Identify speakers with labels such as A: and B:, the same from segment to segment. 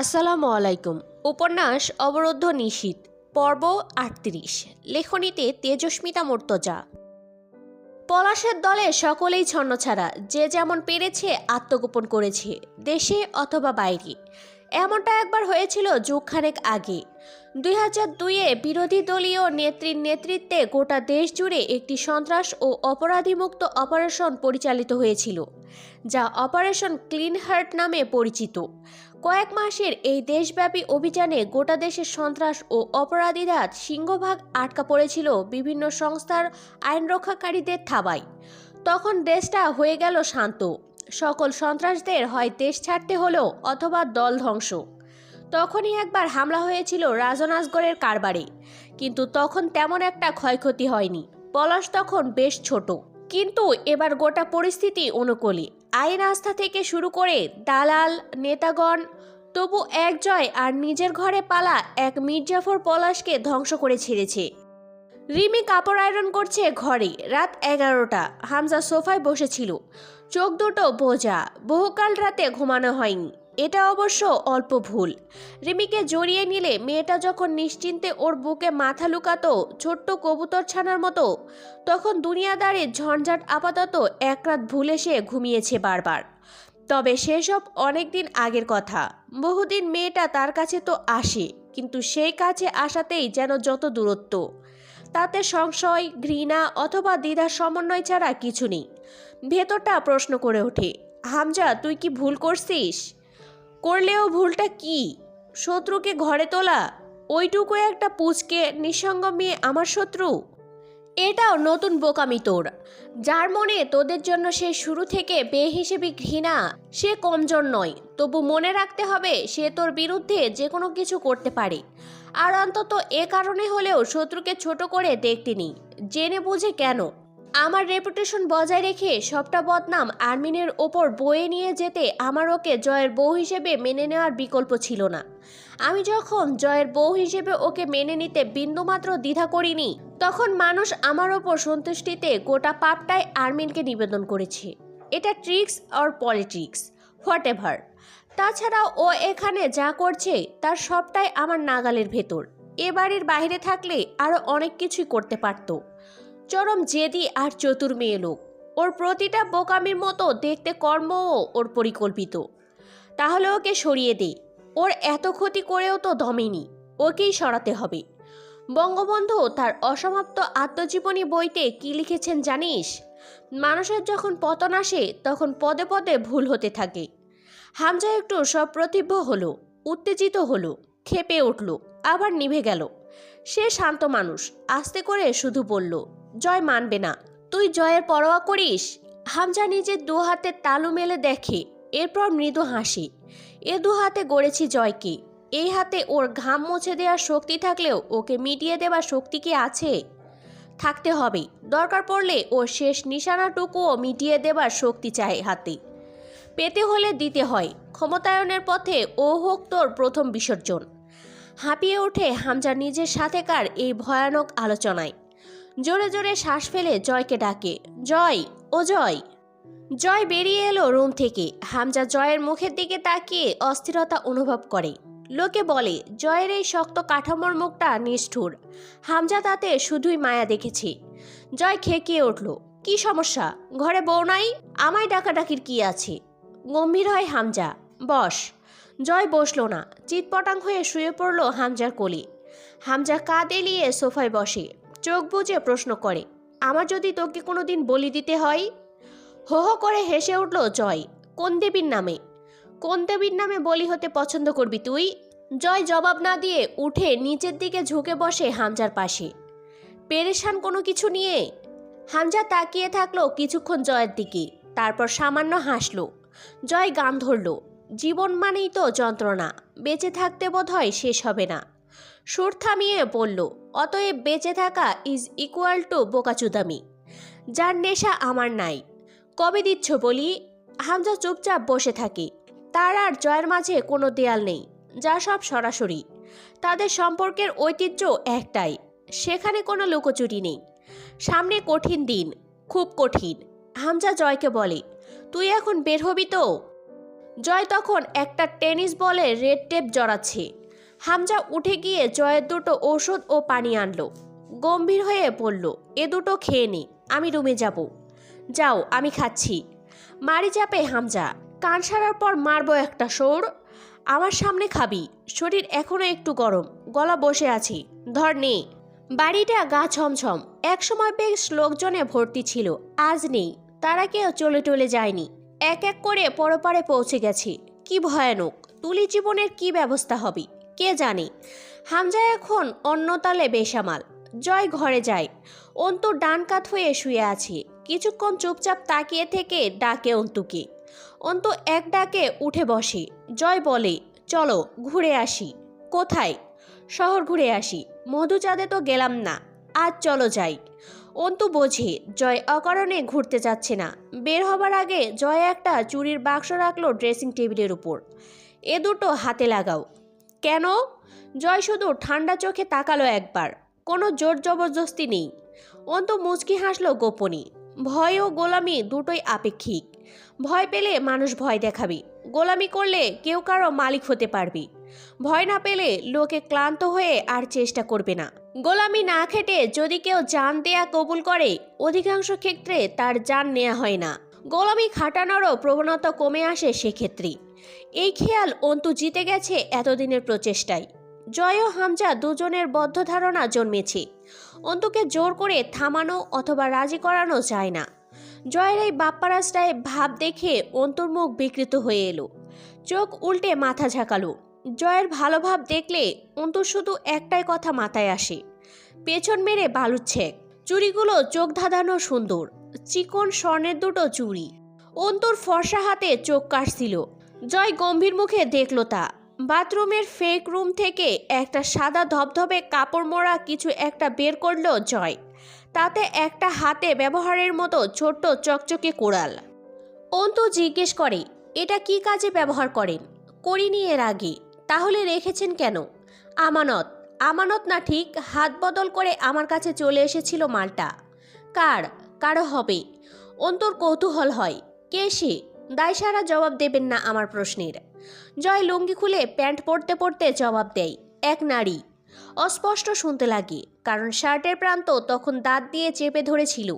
A: আসসালামু আলাইকুম। উপন্যাস অবরুদ্ধ নিশীত পর্ব আটত্রিশ, লেখনীতে তেজস্মিতা মর্তজা। পলাশের দলে সকলেই ছন্নছাড়া, যে যেমন পেরেছে আত্মগোপন করেছে, দেশে অথবা বাইরে। এমনটা একবার হয়েছিল যুগখানেক আগে। দুই হাজার দুইয়ে বিরোধী দলীয় নেত্রীর নেতৃত্বে গোটা দেশ জুড়ে একটি সন্ত্রাস ও অপরাধীমুক্ত অপারেশন পরিচালিত হয়েছিল, যা অপারেশন ক্লিন হার্ট নামে পরিচিত। কয়েক মাসের এই দেশব্যাপী অভিযানে গোটা দেশের সন্ত্রাস ও অপরাধীরা সিংহভাগ আটকা পড়েছিল বিভিন্ন সংস্থার আইনরক্ষাকারীদের থাবায়। তখন দেশটা হয়ে গেল শান্ত। সকল সন্ত্রাসদের হয় দেশ ছাড়তে হলো অথবা দল ধ্বংস। তখনই একবার হামলা হয়েছিল রাজনাজগড়ের কারবারে। কিন্তু তখন তেমন একটা ক্ষয়ক্ষতি হয়নি। পলাশ তখন বেশ ছোট। কিন্তু এবার গোটা পরিস্থিতি অনুকূলে। আইন আস্থা থেকে শুরু করে দালাল, নেতাগণ তবু এক জয় আর নিজের ঘরে পালা এক মির্জাফর পলাশকে ধ্বংস করে ছেড়েছে। রিমি কাপড় আয়রন করছে ঘরে রাত এগারোটা। হামজা সোফায় বসেছিল। চোখ দুটো বোঝা বহুকাল রাতে ঘুমানো হয়নি। এটা অবশ্য অল্প ভুল। রিমিকে জড়িয়ে নিলে মেয়েটা যখন নিশ্চিন্তে ওর বুকে মাথা লুকাতো, ছোট্ট কবুতর ছানার মতো, তখন দুনিয়াদারের ঝঞ্ঝাট আপাতত এক রাত ভুলে সে ঘুমিয়েছে বারবার। তবে সেসব অনেক দিন আগের কথা। বহুদিন মেয়েটা তার কাছে তো আসে, কিন্তু সেই কাছে আসাতেই যেন যত দূরত্ব। তাতে সংশয়, ঘৃণা অথবা দ্বিধার সমন্বয় ছাড়া কিছু নেই। ভেতরটা প্রশ্ন করে ওঠে, হামজা, তুই কি ভুল করছিস? করলেও ভুলটা কি? শত্রুকে ঘরে তোলা? ওইটুকু একটা পুচকে নিঃসঙ্গ মেয়ে আমার শত্রু? এটাও নতুন বোকামি তোর। যার মনে তোদের জন্য সে শুরু থেকে বেহিসেবি ঘৃণা, সে কমজোর নয়। তবু মনে রাখতে হবে, সে তোর বিরুদ্ধে যে কোনো কিছু করতে পারে। আর অন্তত এ কারণে হলেও শত্রুকে ছোট করে দেখতে নি জেনে বুঝে কেন? আমার রেপুটেশন বজায় রেখে সবটা বদনাম আর্মিনের ওপর বয়ে নিয়ে যেতে আমার ওকে জয়ের বউ হিসেবে মেনে নেওয়ার বিকল্প ছিল না। আমি যখন জয়ের বউ হিসেবে ওকে মেনে নিতে বিন্দুমাত্র দ্বিধা করিনি, তখন মানুষ আমার ওপর সন্তুষ্টিতে গোটা পাপটাই আর্মিনকে নিবেদন করেছে। এটা tricks or politics whatever তাছাড়া ও এখানে যা করছে, তার সবটাই আমার নাগালের ভেতর। এ বাড়ির বাইরে থাকলে আরও অনেক কিছুই করতে পারতো। চরম জেদি আর চতুর মেয়ে লোক। ওর প্রতিটা বোকামির মতো দেখতে কর্মও ওর পরিকল্পিত। তাহলে ওকে সরিয়ে দে। ওর এত ক্ষতি করেও তো দমেনি, ওকেই সরাতে হবে। বঙ্গবন্ধু তার অসমাপ্ত আত্মজীবনী বইতে কি লিখেছেন জানিস? মানুষের যখন পতন আসে, তখন পদে পদে ভুল হতে থাকে। হামজা একটু সপ্রতিভ হলো, উত্তেজিত হলো, খেপে উঠল, আবার নিভে গেল। সে শান্ত মানুষ, আস্তে করে শুধু বলল, জয় মানবে না, তুই জয়ের পরোয়া করিস? হামজা নিজের দু হাতে তালু মেলে দেখে, এরপর মৃদু হাসি। এ দু হাতে গড়েছি জয়কে এই হাতে ওর ঘাম মুছে দেওয়ার শক্তি থাকলেও ওকে মিটিয়ে দেওয়ার শক্তি কি আছে? থাকতে হবে। দরকার পড়লে ওর শেষ নিশানাটুকুও মিটিয়ে দেবার শক্তি চাই হাতে। পেতে হলে দিতে হয়। ক্ষমতায়নের পথে ও হোক তোর প্রথম বিসর্জন। হাঁপিয়ে ওঠে হামজা নিজের সাথেকার এই ভয়ানক আলোচনায়। জোরে জোরে শ্বাস ফেলে জয়কে ডাকে, জয়, ও জয়। জয় বেরিয়ে এলো রুম থেকে। হামজা জয়ের মুখের দিকে তাকিয়ে অস্থিরতা অনুভব করে। লোকে বলে, জয়ের এই শক্ত কাঠামোর মুখটা নিষ্ঠুর। হামজা তাতে শুধুই মায়া দেখেছে। জয় খেকিয়ে উঠল, কি সমস্যা? ঘরে বউ নাই? আমায় ডাকাডাকির কি আছে? গম্ভীর হয় হামজা, বস। জয় বসল না, চিৎপটাং হয়ে শুয়ে পড়ল হামজার কোলে। হামজা কাঁধ এলিয়ে সোফায় বসে, চোখ বুজে প্রশ্ন করে, আমার যদি তোকে কোনোদিন বলি দিতে হয়? হো হো করে হেসে উঠল জয়, কোন দেবীর নামে? কোন দেবীর নামে বলি হতে পছন্দ করবি তুই? জয় জবাব না দিয়ে উঠে নিচের দিকে ঝুঁকে বসে হামজার পাশে। পেরেশান কোনো কিছু নিয়ে? হামজা তাকিয়ে থাকল কিছুক্ষণ জয়ের দিকে, তারপর সামান্য হাসল। জয় গান ধরল, জীবন মানেই তো যন্ত্রণা, বেঁচে থাকতে বোধ হয় শেষ হবে না। সুর থামিয়ে বলল, অতএব বেঁচে থাকা ইজ ইকুয়াল টু বোকাচুদামি। যার নেশা আমার নাই কবে দিচ্ছ বলি? হামজা চুপচাপ বসে থাকে। তার আর জয়ের মাঝে কোনো দেয়াল নেই, যা সব সরাসরি। তাদের সম্পর্কের ঐতিহ্য একটাই, সেখানে কোনো লুকোচুরি নেই। সামনে কঠিন দিন, খুব কঠিন। হামজা জয়কে বলে, তুই এখন বের হবি তো? জয় তখন একটা টেনিস বলে রেড টেপ জড়াচ্ছে। হামজা উঠে গিয়ে জয়ের দুটো ঔষধ ও পানি আনলো। গম্ভীর হয়ে বলল, এ দুটো খেয়ে নে, আমি রুমে যাব। যাও, আমি খাচ্ছি। মারি চাপে হামজা, কান সারার পর মারবো একটা সৌর আমার সামনে খাবি, শরীর এখনও একটু গরম, গলা বসে আছি। ধর নে। বাড়িটা গা ছমছম, একসময় বেশ লোকজনে ভর্তি ছিল, আজ নেই, তারা কেউ চলে টলে যায়নি। এক এক করে পরপারে পৌঁছে গেছে। কি ভয়ানক, তুলি জীবনের কি ব্যবস্থা হবে, কে জানে? হামজা এখন অন্য তালে বেসামাল, জয় ঘরে যায়, অন্তু ডান কাত হয়ে শুয়ে আছে। কিছুক্ষণ চুপচাপ তাকিয়ে থেকে ডাকে অন্তুকে। অন্তু এক ডাকে উঠে বসে, জয় বলে, চলো, ঘুরে আসি। কোথায়? শহর ঘুরে আসি। মধুচাঁদে তো গেলাম না। আজ চলো যাই। অন্তু বোঝে, জয় অকারণে ঘুরতে যাচ্ছে না। বের হবার আগে জয় একটা চুরির বাক্স রাখল ড্রেসিং টেবিলের উপর। এ দুটো হাতে লাগাও। কেন? জয় শুধু ঠান্ডা চোখে তাকালো একবার। কোনো জোর জবরদস্তি নেই। অন্তু মুচকি হাসলো গোপনে। ভয় ও গোলামি দুটোই আপেক্ষিক। ভয় পেলে মানুষ ভয় দেখাবে। গোলামি করলে কেউ কারও মালিক হতে পারবে। ভয় না পেলে লোকে ক্লান্ত হয়ে আর চেষ্টা করবে না। গোলামি না খেটে যদি কেউ জান দেয়া কবুল করে, অধিকাংশ ক্ষেত্রে তার জান নেওয়া হয় না। গোলামি খাটানোরও প্রবণতা কমে আসে সেক্ষেত্রে। এই খেয়াল অন্তু জিতে গেছে এতদিনের প্রচেষ্টায়। জয় ও হামজা দুজনের বদ্ধ ধারণা জন্মেছে। অন্তুকে জোর করে থামানো অথবা রাজি করানো যায় না। জয়ের এই বাপ্পারাজটায় ভাব দেখে অন্তর মুখ বিকৃত হয়ে এলো। চোখ উল্টে মাথা ঝাঁকালো। জয়ের ভালো ভাব দেখলে অন্তর শুধু একটাই কথা মাথায় আসে। পেছন মেরে বালুচ্ছে। চুড়িগুলো চোখ ধাঁধানো সুন্দর। চিকন স্বর্ণের দুটো চুড়ি। অন্তর ফর্সা হাতে চোখ কাটছিল। জয় গম্ভীর মুখে দেখল তা। বাথরুমের ফেক রুম থেকে একটা সাদা ধবধবে কাপড় মোড়া কিছু একটা বের করল জয়। তাতে একটা হাতে ব্যবহারের মতো ছোট্ট চকচকে কোড়াল। অন্তু জিজ্ঞেস করে, এটা কি কাজে ব্যবহার করেন? করিনি এর আগে। তাহলে রেখেছেন কেন? আমানত। আমানত না ঠিক, হাত বদল করে আমার কাছে চলে এসেছিল মালটা। কার? কারও হবে। অন্তর কৌতূহল হয়। কে সে? দায়সারা জবাব দেবেন না আমার প্রশ্নের। জয় লুঙ্গি খুলে প্যান্ট পরতে পরতে জবাব দেয়, এক নারী। অস্পষ্ট শুনতে লাগে, কারণ শার্টের প্রান্ত তখন দাঁত দিয়ে চেপে ধরেছিল।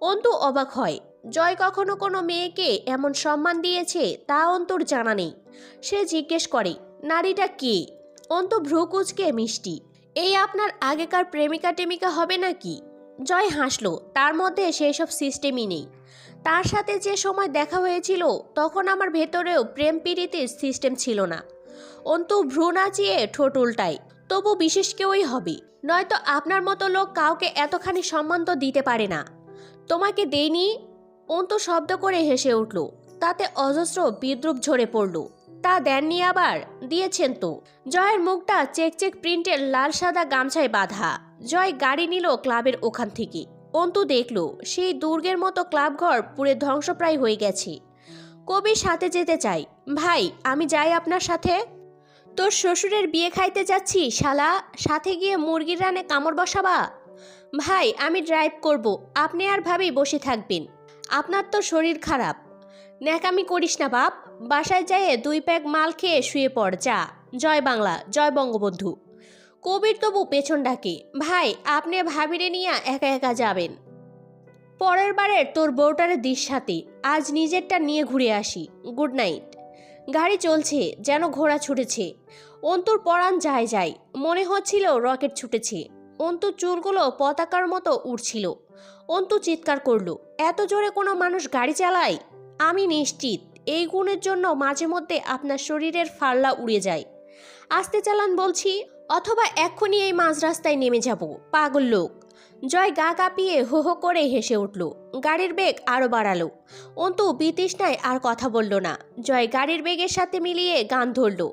A: অন্তু অবাক হয়, জয় কখনো কোনো মেয়েকে এমন সম্মান দিয়েছে তা অন্তর জানা নেই। সে জিজ্ঞেস করে, নারীটা কে? অন্তু ভ্রুকুচকে মিষ্টি। এই আপনার আগেকার প্রেমিকা টেমিকা হবে নাকি? জয় হাসলো, তার মধ্যে সেই সব সিস্টেমই নেই। তার সাথে যে সময় দেখা হয়েছিল, তখন আমার ভেতরেও প্রেম পীড়িতের সিস্টেম ছিল না। অন্তু ভ্রু নাচিয়ে ঠোঁট উল্টায়, তবু বিশেষ কেউই হবে। নয়তো আপনার মতো লোক কাউকে এতখানি সম্মান তো দিতে পারে না। তোমাকে দেইনি? অন্তু শব্দ করে হেসে উঠল, তাতে অজস্র বিদ্রুপ ঝরে পড়ল। তা দেননি আবার, দিয়েছেন তো। জয়ের মুখটা চেক চেক প্রিন্টের লাল সাদা গামছায় বাঁধা। জয় গাড়ি নিল ক্লাবের ওখান থেকে। অন্তু দেখল, সেই দুর্গের মতো ক্লাবঘর পুরে ধ্বংসপ্রায় হয়ে গেছে। কবির সাথে যেতে চাই। ভাই, আমি যাই আপনার সাথে। তোর শ্বশুরের বিয়ে খাইতে যাচ্ছি, শালা। সাথে গিয়ে মুরগির রানে কামড় বসাবা? ভাই, আমি ড্রাইভ করব। আপনি আর ভাবি বসে থাকবেন। আপনার তো শরীর খারাপ। ন্যাকামি করিস না, বাপ। বাসায় যেয়ে দুই প্যাক মাল খেয়ে শুয়ে পড়, যা। জয় বাংলা, জয় বঙ্গবন্ধু। কবির তবু পেছন ডাকে, ভাই, আপনি ভাবিরে নিয়ে একা একা যাবেন। পরের বারের তোর বউটারে দিস সাথে, আজ নিজেরটা নিয়ে ঘুরে আসি। Good night. গাড়ি চলছে, যেন ঘোড়া ছুটেছে। অন্তুর পরাণ যায় যায়, মনে হচ্ছিল রকেট ছুটেছে। অন্তু চুলগুলো পতাকার মতো উড়ছিল। অন্তু চিৎকার করল, এত জোরে কোনো মানুষ গাড়ি চালায়? আমি নিশ্চিত, এই গুণের জন্য মাঝে মধ্যে আপনার শরীরের ফাল্লা উড়ে যায়। আস্তে চালান বলছি, অথবা এক্ষুনি এই মাঝ রাস্তায় নেমে যাব। পাগল লোক। জয় গা কাঁপিয়ে হো হো করে হেসে উঠল। গাড়ির বেগ আরও বাড়ালো। অন্তু বিতৃষ্ণায় আর কথা বলল না। জয় গাড়ির বেগের সাথে মিলিয়ে গান ধরল।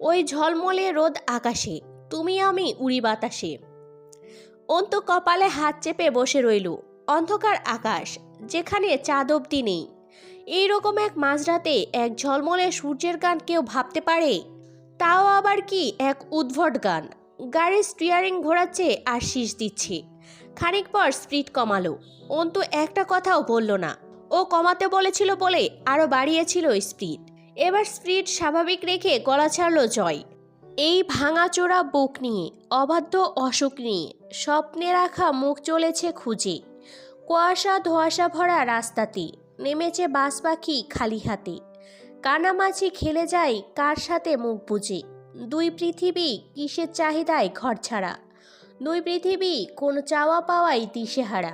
A: ওই ঝলমলে রোদ আকাশে, তুমি আমি উড়ি বাতাসে। অন্তু কপালে হাত চেপে বসে রইল। অন্ধকার আকাশ, যেখানে চাঁদ অব্দি নেই। এইরকম এক মাঝরাতে এক ঝলমলে সূর্যের গান কেউ ভাবতে পারে? তাও আবার কি এক উদ্ভট গান। গাড়ির স্টিয়ারিং ঘোরাচ্ছে আর শীষ দিচ্ছে। খানিক পর স্পিড কমালো। অন্তু একটা কথাও বলল না। ও কমাতে বলেছিল বলে আরও বাড়িয়েছিল স্পিড। এবার স্পিড স্বাভাবিক রেখে গলা ছাড়ল জয়। এই ভাঙাচোরা বুক নিয়ে, অবাধ্য অসুখ নিয়ে, স্বপ্নে রাখা মুখ চলেছে খুঁজে। কুয়াশা ধোয়াশা ভরা রাস্তাতে, নেমেছে বাস পাখি খালি হাতে। কানামাছি খেলে যায় কার সাথে মুখ বুঝে দুই পৃথিবী কিসের চাহিদায় ঘর ছাড়া? দুই পৃথিবী কোন চাওয়া পাওয়াই দিশেহারা?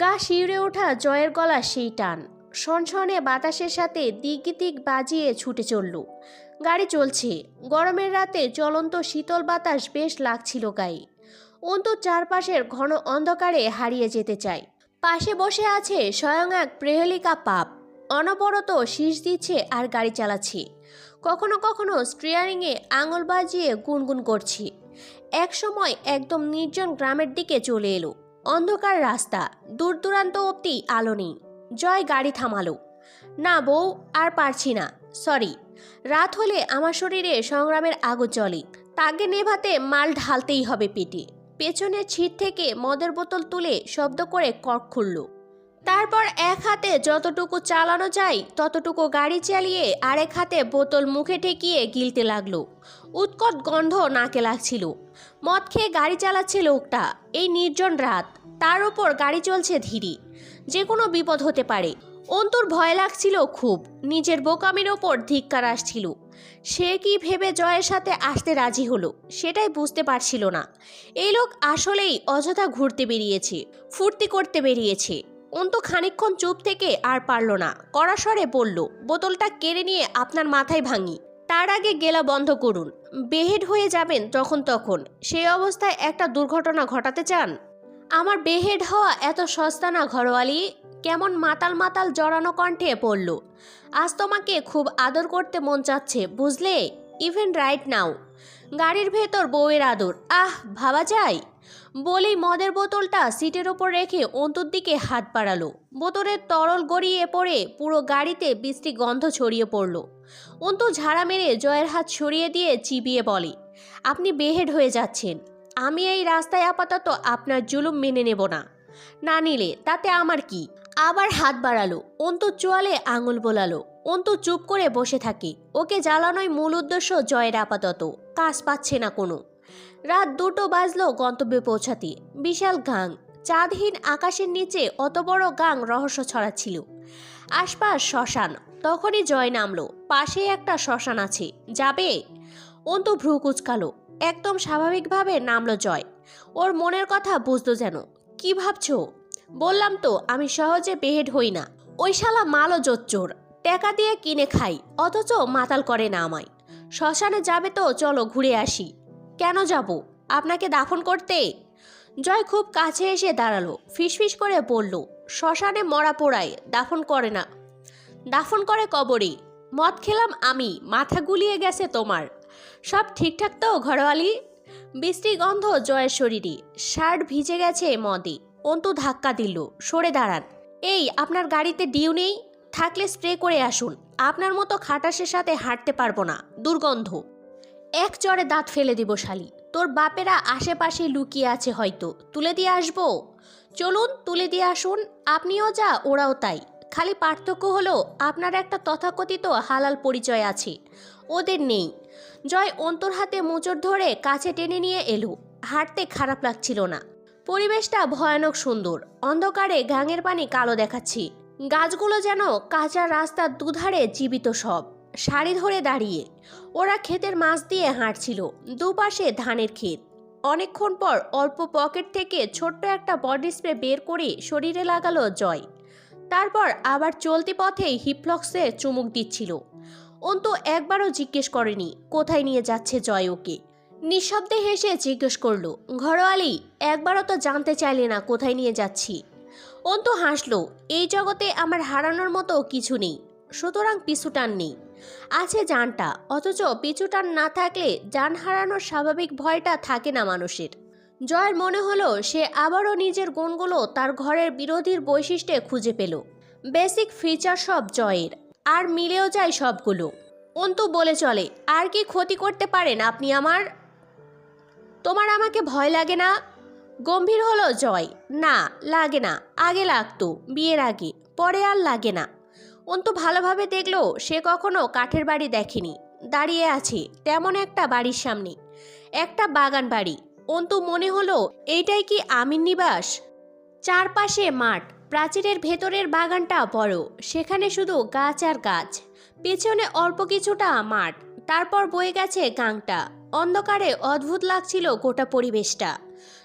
A: গা শিউরে ওঠা জয়ের গলা সেই টান। সনসনে বাতাসের সাথে দিক বাজিয়ে ছুটে চলল। গাড়ি চলছে। গরমের রাতে চলন্ত শীতল বাতাস বেশ লাগছিল গায়ে। অন্তু চারপাশের ঘন অন্ধকারে হারিয়ে যেতে চায়। পাশে বসে আছে স্বয়ং এক প্রেহেলিকা পাপ। অনবরত শীষ দিচ্ছে আর গাড়ি চালাচ্ছে। কখনো কখনো স্টিয়ারিংয়ে আঙুল বাজিয়ে গুনগুন করছি। এক সময় একদম নির্জন গ্রামের দিকে চলে এলো। অন্ধকার রাস্তা, দূর দূরান্ত অব্দি আলো নেই। জয় গাড়ি থামালো। না বউ, আর পারছি না। সরি। রাত হলে আমার শরীরে সংগ্রামের আগুন চলে তাকে নেভাতে মাল ঢালতেই হবে পেটে পেছনের ছিট থেকে মদের বোতল তুলে শব্দ করে কর্ক খুলল। তারপর এক হাতে যতটুকু চালানো যায়, ততটুকু গাড়ি চালিয়ে আরেক হাতে বোতল মুখে ঠেকিয়ে গিলতে লাগল। উৎকট গন্ধ নাকে লাগছিল। মদ খেয়ে গাড়ি চালাচ্ছে লোকটা। এই নির্জন রাত, তার উপর গাড়ি চলছে ধীরে। যে কোনো বিপদ হতে পারে। অন্তর ভয় লাগছিল খুব। নিজের বোকামির ওপর ধিক্কার আসছিল। সে কি ভেবে জয়ের সাথে আসতে রাজি হলো, সেটাই বুঝতে পারছিল না। এই লোক আসলেই অযথা ঘুরতে বেরিয়েছে, ফুর্তি করতে বেরিয়েছে। অন্তু খানিকক্ষণ চুপ থেকে আর পারল না। কড়াস্বরে বলল, বোতলটা কেড়ে নিয়ে আপনার মাথায় ভাঙি। তার আগে গেলা বন্ধ করুন। বেহেড হয়ে যাবেন তখন তখন। সেই অবস্থায় একটা দুর্ঘটনা ঘটাতে চান? আমার বেহেড হওয়া এত সস্তা না, ঘরোয়ালি। কেমন মাতাল মাতাল জড়ানো কণ্ঠে পড়ল আজ তোমাকে খুব আদর করতে মন চাচ্ছে, বুঝলে? Even right now. গাড়ির ভেতর বউয়ের আদর। আহ, ভাবা যায়? বলেই মদের বোতলটা সিটের ওপর রেখে অন্তর দিকে হাত বাড়ালো। বোতলের তরল গড়িয়ে পড়ে পুরো গাড়িতে বৃষ্টি গন্ধ ছড়িয়ে পড়ল। অন্তু ঝাড়া মেরে জয়ের হাত সরিয়ে দিয়ে চিবিয়ে বলে, আপনি বেহেড হয়ে যাচ্ছেন। আমি এই রাস্তায় আপাতত আপনার জুলুম মেনে নেব না। না নিলে তাতে আমার কি? আবার হাত বাড়ালো। অন্তু চোয়ালে আঙুল বোলালো। অন্তু চুপ করে বসে থাকে। ওকে জ্বালানোই মূল উদ্দেশ্য জয়ের আপাতত। কাজ পাচ্ছে না কোনো। রাত দুটো বাজলো, গন্তব্যে পৌঁছাতে বিশাল গাং, চাঁদহীন আকাশের নিচে অত বড় গাং রহস্য ছড়াচ্ছিল। আশপাশ শ্মশান, তখনই জয় নামলো পাশে একটা শ্মশান আছে, যাবে? অন্তু ভ্রু কুচকালো, একদম স্বাভাবিকভাবে নামলো জয়। ওর মনের কথা বুঝতো যেন, কি ভাবছ? বললাম তো, আমি সহজে বেহেড হই না। ওই শালা মালও জোচ্চোর, টাকা দিয়ে কিনে খাই, অথচ মাতাল করে না আমায়। শ্মশানে যাবে তো, চলো ঘুরে আসি। কেন যাব? আপনাকে দাফন করতে? জয় খুব কাছে এসে দাঁড়াল, ফিসফিস করে বলল, শ্মশানে মরা পোড়ায়, দাফন করে না। দাফন করে কবরে? মদ খেলাম আমি, মাথা গুলিয়ে গেছে তোমার। সব ঠিকঠাক তো, ঘরওয়ালি? বৃষ্টি গন্ধ জয়ের শরীরে শার্ট ভিজে গেছে মদে। অন্তু ধাক্কা দিল, সরে দাঁড়ান। এই, আপনার গাড়িতে ডিউ নেই? থাকলে স্প্রে করে আসুন। আপনার মতো খাটাসের সাথে হাঁটতে পারব না, দুর্গন্ধ। এক চড়ে দাঁত ফেলে দিব শালি। তোর বাপেরা আশেপাশে লুকিয়ে আছে হয়তো। তুলে দিয়ে আসব? চলুন, তুলে দিয়ে আসুন। আপনিও যা, ওরাও তাই। খালি পার্থক্য হলো, আপনার একটা তথাকথিত হালাল পরিচয় আছে। ওদের নেই। জয় অন্তর হাতে মোচড় ধরে কাছে টেনে নিয়ে এলো। হাঁটতে খারাপ লাগছিল না। পরিবেশটা ভয়ানক সুন্দর। অন্ধকারে গাঙের পানি কালো দেখাচ্ছি। গাছগুলো যেন কাঁচা রাস্তার দুধারে জীবিত সব। সারি ধরে দাঁড়িয়ে। ওরা ক্ষেতের মাছ দিয়ে হাঁটছিল, দুপাশে ধানের ক্ষেত। অনেকক্ষণ পর অল্প পকেট থেকে ছোট্ট একটা বডি স্প্রে বের করে শরীরে লাগালো জয়। তারপর আবার চলতি পথেই হিপলক্সে চুমুক দিচ্ছিল। অন্তু একবারও জিজ্ঞেস করেনি, কোথায় নিয়ে যাচ্ছে জয় ওকে? নিঃশব্দে হেসে জিজ্ঞেস করল, ঘরোয়ালি, একবারও তো জানতে চাইলে না কোথায় নিয়ে যাচ্ছি? অন্তু হাসলো, এই জগতে আমার হারানোর মতো কিছু নেই, সুতরাং পিছুটান নেই। আছে জানটা, অথচ পিছুটান না থাকলে যান হারানোর স্বাভাবিক ভয়টা থাকে না মানুষের। জয়ের মনে হলো, সে আবারও নিজের গুণগুলো তার ঘরের বিরোধীর বৈশিষ্ট্যে খুঁজে পেল। বেসিক ফিচার সব জয়ের, আর মিলেও যায় সবগুলো। অন্তু বলে চলে, আর কি ক্ষতি করতে পারেন আপনি আমার? তোমার আমাকে ভয় লাগে না? গম্ভীর হলো জয়, না, লাগে না, আগে লাগতো, বিয়ের আগে, পরে আর লাগে না। অন্তু ভালোভাবে দেখল সে কখনো কাঠের বাড়ি দেখেনি। দাঁড়িয়ে আছে তেমন একটা বাড়ির সামনে। একটা বাগান বাড়ি। অন্তু মনে হলো, এইটাই কি আমিন নিবাস? চারপাশে মাঠ। প্রাচীরের ভেতরের বাগানটা বড়। সেখানে শুধু গাছ আর গাছ। পেছনে অল্প কিছুটা মাঠ। তারপর বয়ে গেছে গাংটা। অন্ধকারে অদ্ভুত লাগছিল গোটা পরিবেশটা।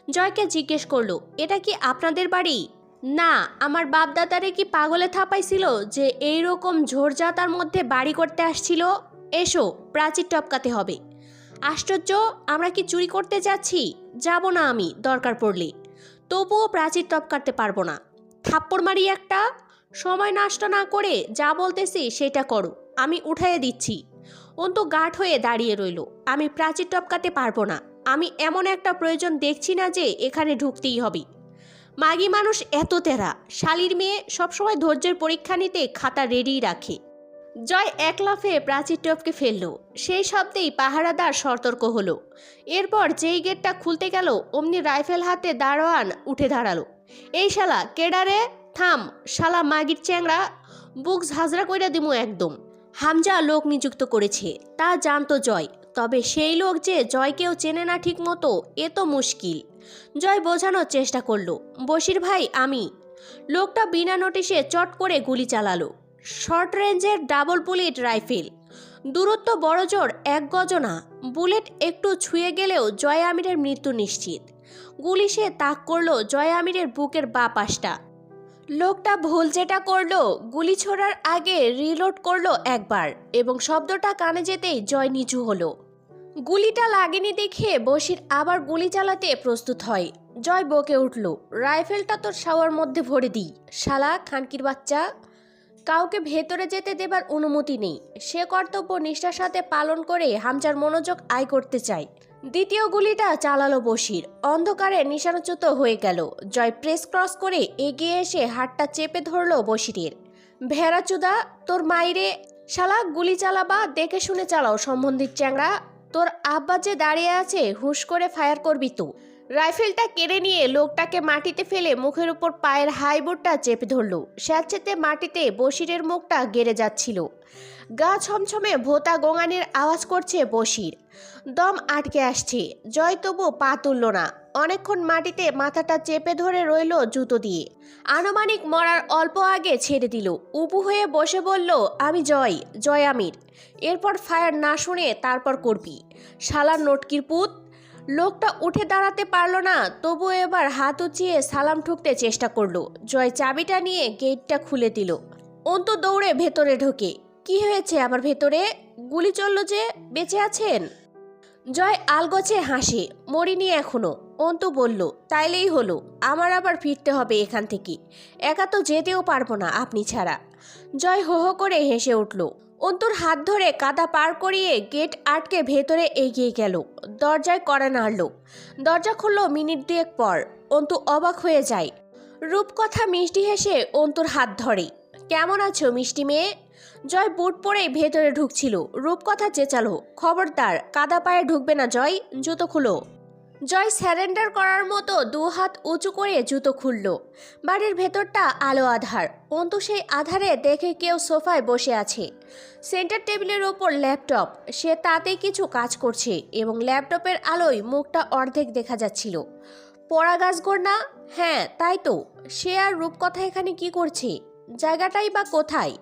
A: জয়কে জিজ্ঞেস করল, এটা কি আপনাদের বাড়ি? না, আমার বাপদাদারে কি পাগলে থাপাইছিল যে এই রকম ঝোড়জাতার মধ্যে বাড়ি করতে আসছিল? এসো, প্রাচীর টপকাতে হবে। আশ্চর্য, আমরা কি চুরি করতে যাচ্ছি? যাব না আমি, দরকার পড়লে। তবুও প্রাচীর টপকাতে পারব না। থাপ্পড় মারি একটা? সময় নষ্ট না করে যা বলতেছি সেটা করো, আমি উঠাইয়ে দিচ্ছি। অন্তু গাঢ় হয়ে দাঁড়িয়ে রইল, আমি প্রাচীর টপকাতে পারব না। আমি এমন একটা প্রয়োজন দেখছি না যে এখানে ঢুকতেই হবে। মাগি মানুষ এত তেরা। শালির মেয়ে সবসময় ধৈর্যের পরীক্ষা নিতে খাতা রেডি রাখে। জয় এক লাফে প্রাচীর টপকে ফেলল। সেই শব্দেই পাহারাদার সতর্ক হলো। এরপর যেই গেটটা খুলতে গেল, অমনি রাইফেল হাতে দারোয়ান উঠে দাঁড়াল। এই শালা কেডারে থাম, শালা মাগির চ্যাংড়া। বুক ঝাঁঝরা কইরা দিমু একদম। হামজা লোক নিযুক্ত করেছে, তা জানতো জয়। তবে সেই লোক যে জয়কেও চেনে না ঠিক মতো এ তো মুশকিল। জয় বোঝানোর চেষ্টা করল। বশির ভাই আমি। লোকটা বিনা নোটিশে চট করে গুলি চালালো। শর্ট রেঞ্জের ডাবল বুলেট রাইফেল। দূরত্ব বড় জোর, এক গজনা। বুলেট একটু ছুঁয়ে গেলেও জয় আমিরের মৃত্যু নিশ্চিত। গুলি সে তাক করল জয় আমিরের বুকের বা পাশটা। লোকটা ভুল যেটা করল, গুলি ছোড়ার আগে রিলোড করল একবার এবং শব্দটা কানে যেতেই জয় নিচু হলো। গুলিটা লাগেনি দেখে বসির আবার গুলি চালাতে প্রস্তুত হয়। জয় বকে উঠল, রাইফেলটা তোর শাওয়ার মধ্যে ভরে দিই। শালা, খানকির বাচ্চা, কাউকে ভেতরে যেতে দেবার অনুমতি নেই। সে কর্তব্য নিষ্ঠার সাথে পালন করে হামচার মনোযোগ আয় করতে চায়। দ্বিতীয় গুলিটা চালালো বসির। অন্ধকারে নিশানচ্যুত হয়ে গেল। জয় প্রেস ক্রস করে এগিয়ে এসে হাতটা চেপে ধরলো বসিরের। ভেড়াচুদা, তোর মাইরে, শালা, গুলি চালাবা, দেখে শুনে চালাও সম্বন্ধিত চ্যাংড়া। তোর আব্বা যে দাঁড়িয়ে আছে, হুশ করে ফায়ার করবি তো। রাইফেলটা কেড়ে নিয়ে লোকটাকে মাটিতে ফেলে মুখের উপর পায়ের হাইবোর্ডটা চেপে ধরল। স্যাঁতসেতে মাটিতে বসিরের মুখটা গেড়ে যাচ্ছিল। গা ছমছমে ভোতা গোঙানির আওয়াজ করছে বসির দম আটকে আসছে, জয় তবু পা তুলল না। অনেকক্ষণ মাটিতে মাথাটা চেপে ধরে রইল জুতো দিয়ে। আনুমানিক মরার অল্প আগে ছেড়ে দিল। উবু হয়ে বসে বলল, আমি জয় জয় আমির। এরপর ফায়ার না শুনে তারপর করবি। শালার নটকির পুত, লোকটা উঠে দাঁড়াতে পারল না, তবু এবার হাত উঁচিয়ে সালাম ঠুকতে চেষ্টা করল। জয় চাবিটা নিয়ে গেটটা খুলে দিল। অন্ত দৌড়ে ভেতরে ঢোকে। কি হয়েছে আবার ভেতরে? গুলি চলল যে বেঁচে আছেন? জয় আলগোছে হাসে, মরিনি এখনও। অন্তু বলল, তাইলেই হলো, আমার আবার ফিরতে হবে এখান থেকে। একা তো যেতেও পারব না আপনি ছাড়া। জয় হো হো করে হেসে উঠল। অন্তুর হাত ধরে কাদা পার করিয়ে গেট আটকে ভেতরে এগিয়ে গেল। দরজায় কড়া নাড়ল। দরজা খুলল মিনিট দুয়েক পর। অন্তু অবাক হয়ে যায়। রূপকথা মিষ্টি হেসে অন্তুর হাত ধরে। কেমন আছো মিষ্টি মেয়ে? জয় বুট পরেই ভেতরে ঢুকছিল। রূপকথা চেঁচালো খবরদার কাদা পায়ে ঢুকবে না, জয়। জুতো খুলো। জয় স্যারেন্ডার করার মতো দু হাত উঁচু করে জুতো খুলল। বাড়ির ভেতরটা আলো আধার। অন্তু সেই আধারে দেখে কেউ সোফায় বসে আছে। সেন্টার টেবিলের ওপর ল্যাপটপ। সে তাতেই কিছু কাজ করছে এবং ল্যাপটপের আলোয় মুখটা অর্ধেক দেখা যাচ্ছিল। পড়া গাছগড় না? হ্যাঁ তাই তো। সে আর রূপকথা এখানে কি করছে? জায়গাটাই বা কোথায়?